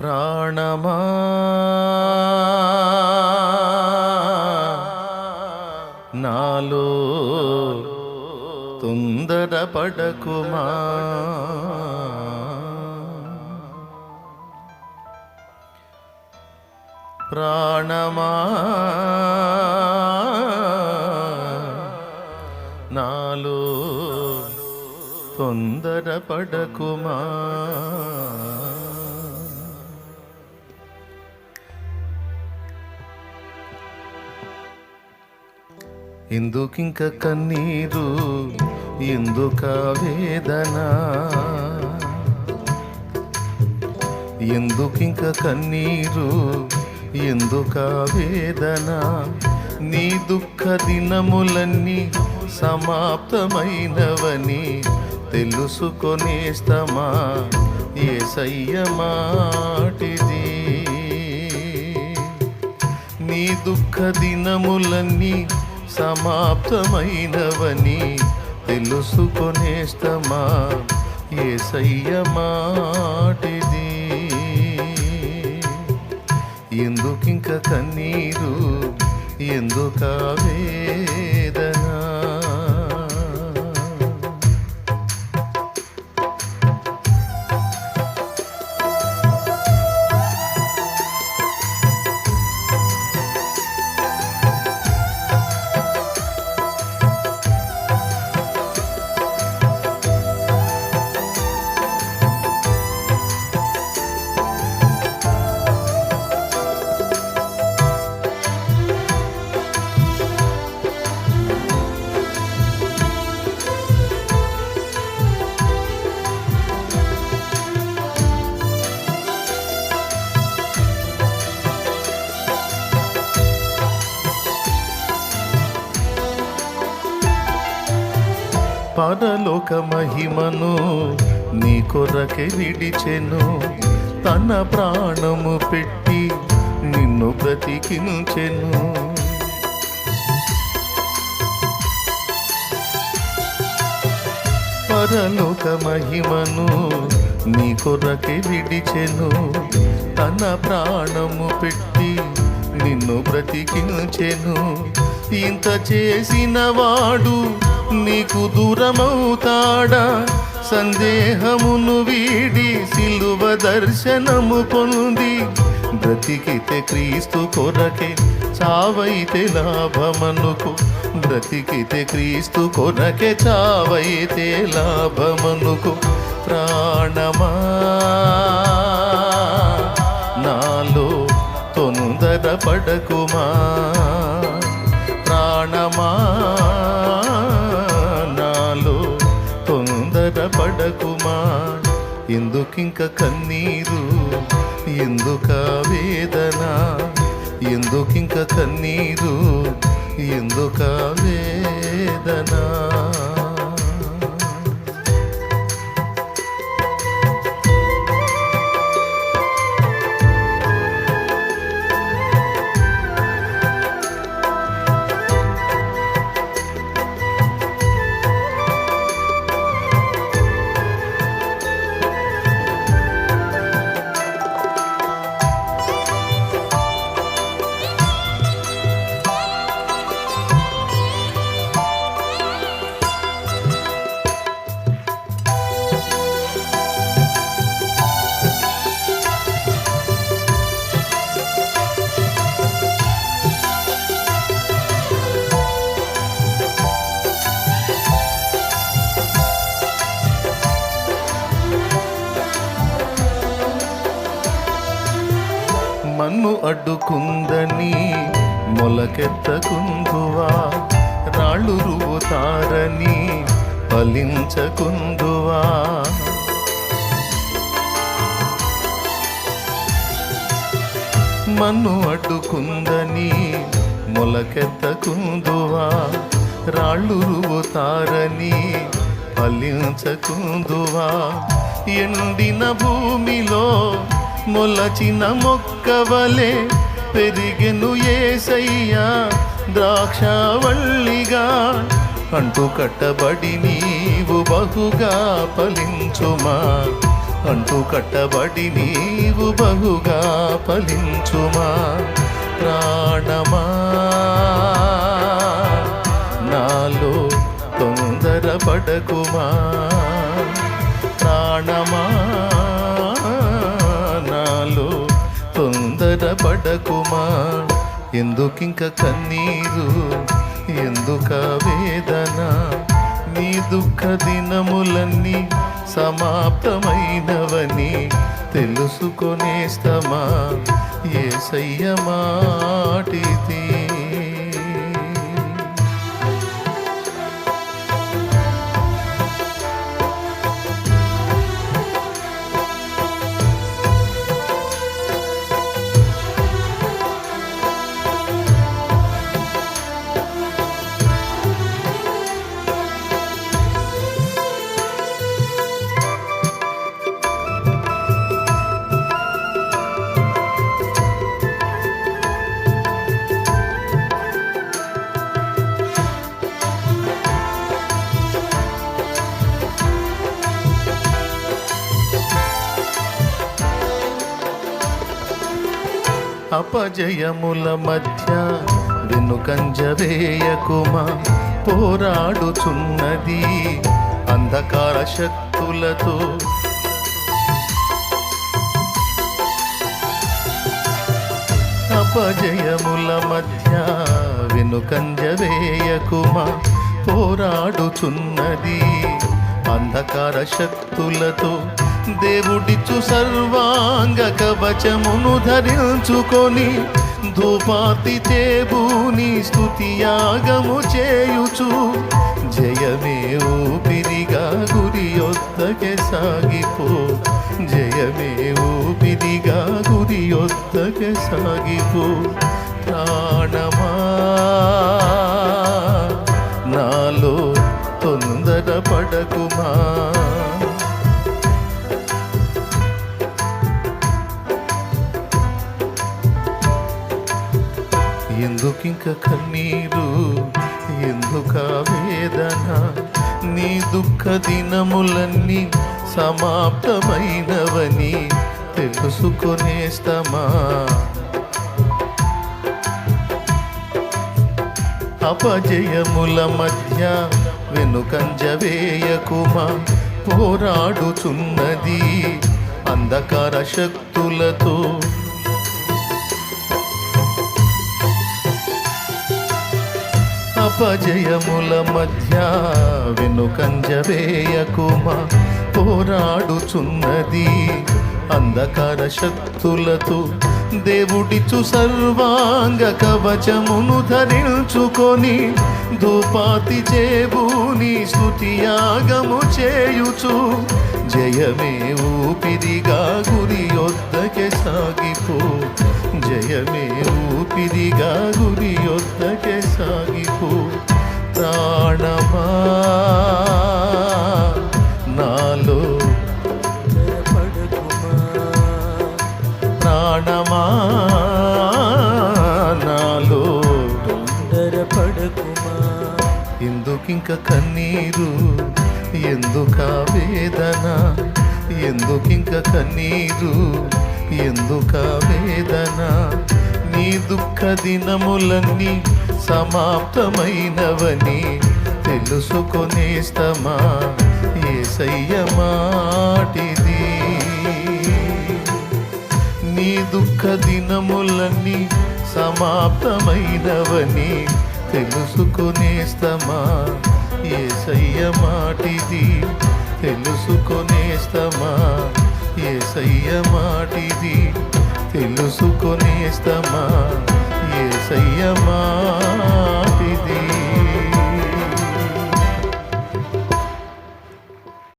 ప్రాణమా? నాలో తొందర పడకుమా? ప్రాణమా? నాలో తొందర ఎందుకింక కన్నీరు? ఎందుక వేదన? ఎందుకింక కన్నీరు? ఎందుక వేదన? నీ దుఃఖ దినములన్నీ సమాప్తమైనవని తెలుసుకొనేస్తమా ఏ మాటిది. నీ దుఃఖ దినములన్నీ సమాప్తమైనవని తెలుసుకొనేస్తమా? ఏసయ్య మాటిది. ఎందుకింక కన్నీరు? ఎందుక పరలోక మహిమను నీ కొరకే విడిచెను. తన ప్రాణము పెట్టి నిన్ను బ్రతికించెను. పరలోక మహిమను నీ కొరకే విడిచెను. తన ప్రాణము పెట్టి నిన్ను బ్రతికించెను. ఇంత చేసిన వాడు నీకు దూరమవుతాడా? సందేహమును వీడి సిలువ దర్శనము పొంది బ్రతికితే క్రీస్తు కొరకే చావైతే లాభమనుకు. బ్రతికితే క్రీస్తు కొరకే చావైతే లాభమనుకు. ప్రాణమా? నాలో తొందర పడకు ఎందుకింక కన్నీరు? ఎందుక వేదన? ఎందుకింక కన్నీరు? ఎందుక వేదన? అడ్డుకుందని మొలకెత్తకుందువా రాళ్ళు రువుతారని ఫలించకుందువా మన్ను అడ్డుకుందని మొలకెత్తకుందువా రాళ్ళు రువుతారని ఫలించకుందువా ఎండిన భూమిలో మొలచిన మొక్కవలే పెరిగెను ఏసయ్యా ద్రాక్షవల్లిగా. అంటు కట్టబడి నీవు బహుగా ఫలించుమా. అంటు కట్టబడి నీవు బహుగా ఫలించుమా. ప్రాణమా నాలో తొందరపడకుమా. ప్రాణమా తొందరపడకుమా ఎందుకింక కన్నీరు? ఎందుక వేదన? నీ దుఃఖ దినములన్నీ సమాప్తమైనవని తెలుసుకొనేస్తమా? ఏసయ్య మాటిది అపజయముల మధ్య వెనుకంజ వేయకుమా పోరాడుచున్నది అంధకార శక్తులతో. అపజయముల మధ్య వెనుకంజ వేయకుమా పోరాడుచున్నది అంధకార శక్తులతో. దేవుడిచ్చు సర్వాంగ కవచమును ధరించుకొని ధూపాతి చేబూని స్థుతియాగము చేయుచు. జయమే ఊపిరిగా గురి ఒత్తకే సాగిపో. జయమే ఊపిరిగా గురి ఒత్తకే సాగిపో. ప్రాణ సుఖ వేదన నీ దుఃఖ దినములన్నీ సమాప్తమైనవని తెలుసుకునేస్తమా అపజయముల మధ్య వెనుకంజ వేయకుమా? పోరాడుచున్నది అంధకార శక్తులతో అపజయముల మధ్య వెనుకంజ వేయకుమా పోరాడుచున్నది. అంధకార శక్తులతో దేవుడిచ్చు సర్వాంగ కవచమును ధరించుకొని ధూపాతి చేబూని స్థుతియాగము చేయుచు. జయమే ఊపిరిగా గురి యొద్దకే సాగిపో. జయమే ఊపిరిగా గురి యొద్దకే సాగిపో. ప్రాణమా నాలో ప్రాణమా నాలో ఎందుకింక కన్నీరు? ఎందుక వేదన? ఎందుకింక కన్నీరు? ఎందుక వేదన? నీ దుఃఖ దినములన్నీ సమాప్తమైనవని తెలుసుకొనేస్తమా? ఏసయ్య మాటిది. నీ దుఃఖ దినములన్నీ సమాప్తమైనవని తెలుసుకునేస్తమా ఏసయ్య మాటిది తెలుసుకునేస్తమా ఏసయ్య మాటిది తెలుసుకునేస్తమా ఏసయ్య మా